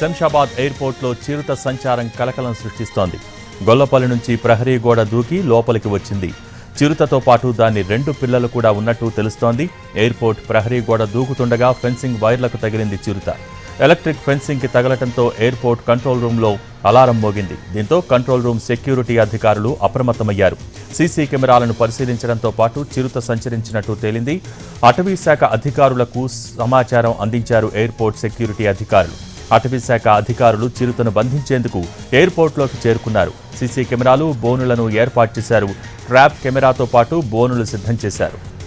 శంషాబాద్ ఎయిర్పోర్ట్లో చిరుత సంచారం కలకలం సృష్టిస్తోంది. గొల్లపల్లి నుంచి ప్రహరీ గోడ దూకి లోపలికి వచ్చింది. చిరుతతో పాటు దాని రెండు పిల్లలు కూడా ఉన్నట్టు తెలుస్తోంది. ఎయిర్పోర్ట్ ప్రహరీ గోడ దూకుతుండగా ఫెన్సింగ్ వైర్లకు తగిలింది చిరుత. ఎలక్ట్రిక్ ఫెన్సింగ్కి తగలటంతో ఎయిర్పోర్ట్ కంట్రోల్ రూమ్లో అలారం మోగింది. దీంతో కంట్రోల్ రూమ్ సెక్యూరిటీ అధికారులు అప్రమత్తమయ్యారు. సీసీ కెమెరాలను పరిశీలించడంతో పాటు చిరుత సంచరించినట్టు తేలింది. అటవీ శాఖ అధికారులకు సమాచారం అందించారు ఎయిర్పోర్ట్ సెక్యూరిటీ అధికారులు. అటవీ శాఖ అధికారులు చిరుతను బంధించేందుకు ఎయిర్పోర్ట్లోకి చేరుకున్నారు. సీసీ కెమెరాలు బోనులను ఏర్పాటు చేశారు. ట్రాప్ కెమెరాతో పాటు బోనులు సిద్ధం చేశారు.